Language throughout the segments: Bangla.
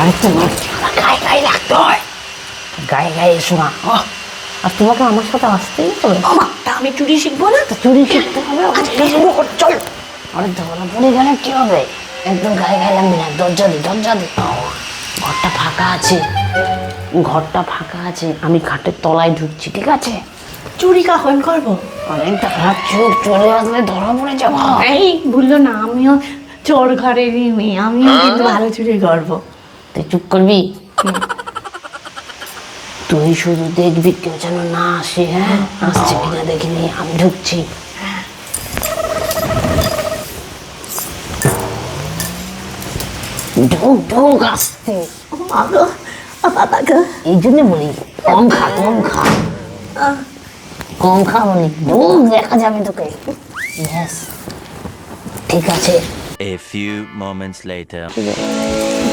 আরেকটা মাছ গায়ে গায়ে রাখতে হয়। গায়ে গায়ে এসো না। আর তোমাকে আমার সাথে আসতেই হবে। তা আমি চুরি শিখব না তা? চুরি শিখতে হবে কর চল। আরে ধরা পড়ে গেলে কি হবে? একদম গায়ে গায়ে লাগবে না। দরজা দে দরজা দে। ঘরটা ফাঁকা আছে। ঘরটা ফাঁকা আছে। আমি খাটের তলায় ঢুকছি ঠিক আছে? চুরি কখন করব? অনেক দাঁড়া চোখ চলে আসলে ধরা পড়ে যাব। এই ভুললো না আমিও চোর ঘরেরই মেয়ে। আমিও কিন্তু ভালো চুরি করব। তুই চুপ করবি? তুই শুধু দেখবি কেউ যেন না আসে হ্যাঁ? আসছে কিনা দেখিনি আমি ঢুকছি। ঢুক ঢুক আসতে বাবা গো। এই জন্য বলি কম খা কম খা। কম খা বলি ঢুক দেখা যাবে তোকে. ঠিক আছে। A few moments later.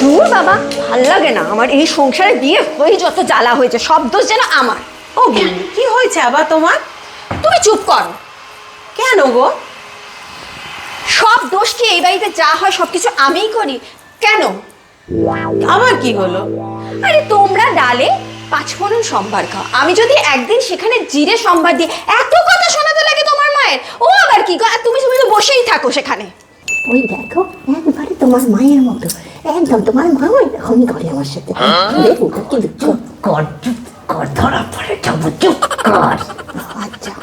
দূর বাবা ভালো লাগে না। আমার এই সংসারে বিয়ে হয়ে যত জ্বালা হয়েছে সব দোষ যেন আমার। ও গিন্নি কি হয়েছে আবার তোমার? তুমি চুপ করো। কেন গো? সব দোষ কি এই বাড়িতে যা হয় সবকিছু আমিই করি? কেন? আবার কি হলো? আরে তোমরা ডালে পাঁচফোড়ন সম্ভার খাও। আমি যদি একদিন সেখানে জিরে সম্ভার দিই এত কথা শোনাতে লাগে তোমার মায়ের ও আবার কি গো? আর তুমি তুমি তো বসেই থাকো সেখানে। ওই দেখো একবারে তোমার মায়ের মতো। একদম তোমার মা ওই এখনই করে আমার সাথে দেখো কি চুপ কর চুপ কর ধরা পড়ে যাব চুপ কর। আচ্ছা।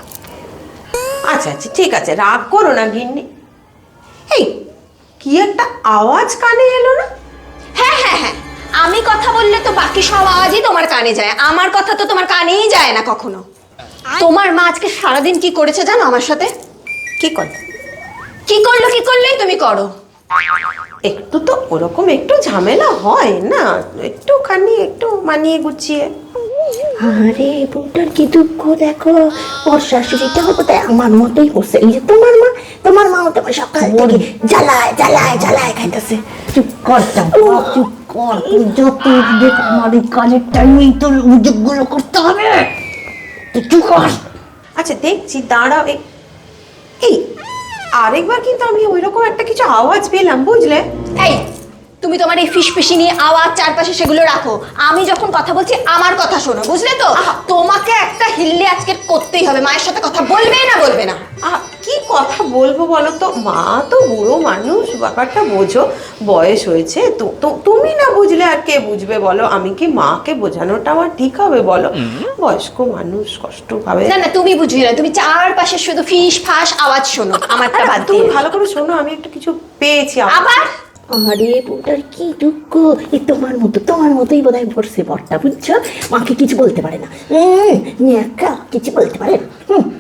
আচ্ছা আচ্ছা ঠিক আছে রাগ করো না গিন্নি। এই কি একটা আওয়াজ কানে এলো না? হ্যাঁ হ্যাঁ হ্যাঁ আমি কথা বললে তো বাকি সব আওয়াজই তোমার কানে যায়। আমার কথা তো তোমার কানেই যায় না কখনো। তোমার মা আজকে সারাদিন কি করেছে জানো আমার সাথে? কি কথা কি করল কি করলেই তুমি করো। একটু তো ওরকম একটু ঝামেলা হয় না। একটুখানি একটু মানিয়ে গুছিয়ে। আরে বউটার কি দুঃখ দেখো? ওর শাশুড়িটাও আমার মতোই করছে এই যে তোমার মা তোমার মা তোমার সকাল থেকে জ্বালায় জ্বালায় জ্বালায় খাইতেছে। চুপ কর চুপ কর তুই যত দেখ আমার এই কাজের টাইমেই তোর অভিযোগগুলো করতে হবে। তুই চুপ কর। আচ্ছা দেখছি দাঁড়াও এই আরেকবার কিন্তু আমি ওইরকম একটা কিছু আওয়াজ পেলাম বুঝলে? এই তুমি তোমার এই ফিসফিসি নিয়ে আওয়াজ চারপাশে সেগুলো রাখো। আমি যখন কথা বলছি আমার কথা শোনো বুঝলে তো? তোমাকে একটা হিল্লি আজকে করতেই হবে মায়ের সাথে কথা বলবে না বলবে না। কি কথা বলব বলো তো? মা তো বুড়ো মানুষ ব্যাপারটা বোঝো। বয়স হয়েছে। তো তো- তুমি না বুঝলে আর কে বুঝবে বলো? আমি কি মাকে বোঝানোটা আমার ঠিক হবে বলো? বয়স্ক মানুষ কষ্ট পাবে। না না তুমি বুঝবে না। তুমি চারপাশে শুধু ফিস ফাস আওয়াজ শোনো। আমারটা বাদ তুমি দিয়ে। ভালো করে শোনো আমি একটা কিছু পেয়েছি। আবার আরে বউটার কি দুঃখ? এ তোমার মতো তোমার মতোই বোধহয় ভরছে বরটা বুঝছ? মাকে কিছু বলতে পারে না। ন্যাকা কিছু বলতে পারে না। হুম,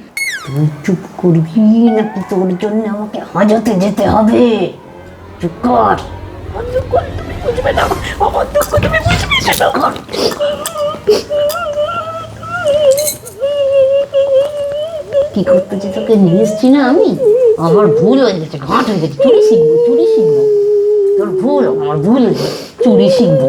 তুই চুপ করবি নাকি তোর জন্য আমাকে হাজতে যেতে হবে? চুপ কর। তুমি বুঝবে না। আমার দুঃখ তুমি বুঝবে না। চুপ কর। কি করতে যে তোকে নিয়ে এসছি না আমি? আমার ভুল হয়ে গেছে ঘাট হয়ে গেছে চুরি শিখব চুরি শিখব। তোর ভুল আমার ভুল হয়েছে চুরি শিখব।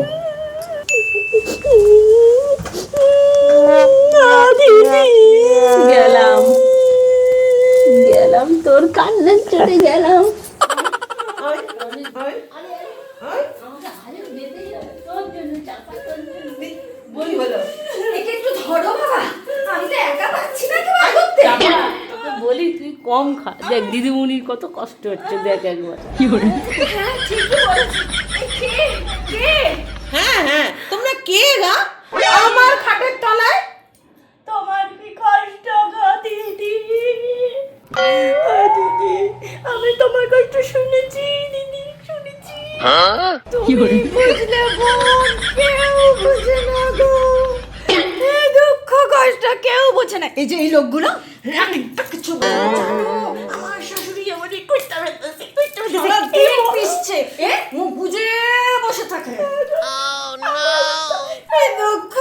না কেউ আদরতে তোকে বলি তুই কম খা। দেখ দিদিমণির কত কষ্ট হচ্ছে দেখ একবার। হ্যাঁ কে কে হ্যাঁ হ্যাঁ তোমরা কে গা? আমার খাটের তলায়? তোমার কি কষ্ট গো দিদি? আমি তোমার কষ্ট শুনেছি দিদি শুনেছি। তুমি বুঝলে বোন কেউ বুঝে না গো। এই দুঃখ কষ্ট কেউ বোঝে না। এই যে এই লোকগুলো একটা কিছু আমার শাশুড়ি আমার হইতেছে পিসছে এ মুখ বুঝে বসে থাকে। দুঃখ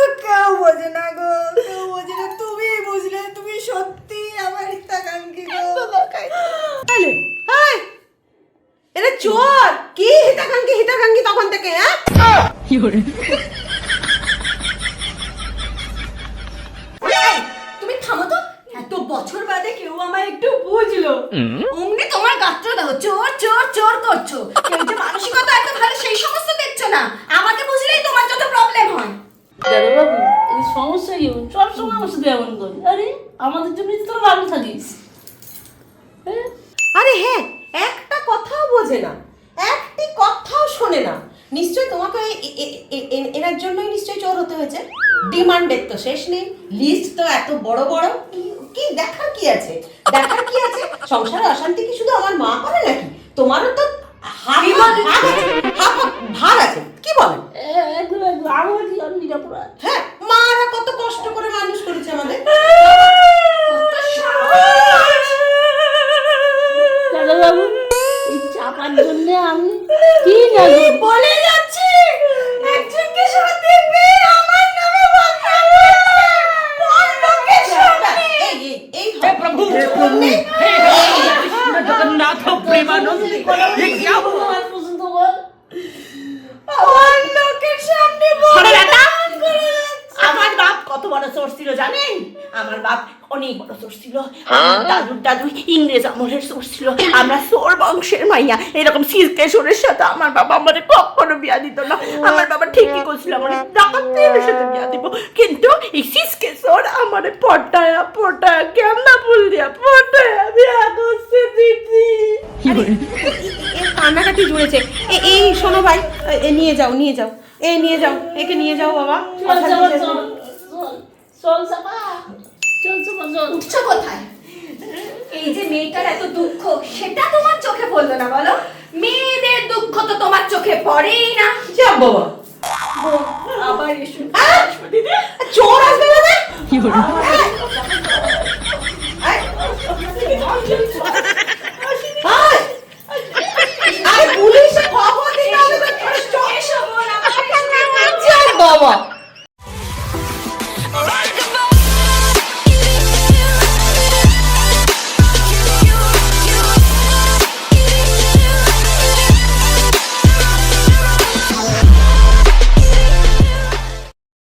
তুমি থামো তো। বছর বাদে কেউ আমায় একটু বুঝলো। তোমার চোর চোর চোর করছ। কেউ যে মানসিকতা এত ভালো সেই দেখছ না। আমাকে বুঝলেই তোমার যত প্রবলেম হয়। দাদা বাবু এই সমস্যা এমন করি। আরে আমাদের জন্য তো তোরা ভালো থাকিস। আরে হ্যাঁ একটা কথাও বোঝে না। একটি কথাও শোনে না। নিশ্চয় তোমাকে এনার জন্যই নিশ্চয়ই চোর হতে হয়েছে। ডিমান্ডের তো শেষ নেই। লিস্ট তো এত বড় বড়। কি- দেখার কি আছে? দেখার কি আছে? সংসারে অশান্তি কি শুধু আমার মা করে নাকি? তোমারও তো হাফ আছে, কি বলেন হ্যাঁ মারা কত কষ্ট করে মানুষ করেছে আমাদের। দাদাবাবু এই চাপার জন্য আমি কি না 你一 অনেক বড় সোর্স ছিল। দাদুর দাদু ইংরেজ আমলের সোর্স ছিল। আমরা সোর বংশের মাইয়া। এরকম সিজকেশ্বরের সাথে আমার বাবা আমাদের কখনো বিয়া দিত না। আমার বাবা ঠিকই করছিল আমার ডাকাতের সাথে বিয়া দিব। কিন্তু এই সিজকেশ্বর আমার পটায়া পটায়া কেমনা বল দিয়া পটায়া বিয়া করছে দিদি। কান্নাকাটি জুড়েছে। এ- এই শোনো ভাই এ নিয়ে যাও নিয়ে যাও। এ নিয়ে যাও একে নিয়ে যাও বাবা। চল চাপা চল চল চল উঠছো কোথায়? এই যে মেয়েটার এত দুঃখ সেটা তোমার চোখে পড়ল না বলো? মেয়েদের দুঃখ তো তোমার চোখে পড়েই না। যাব বাবা আবার এসো। চোর আসবে মানে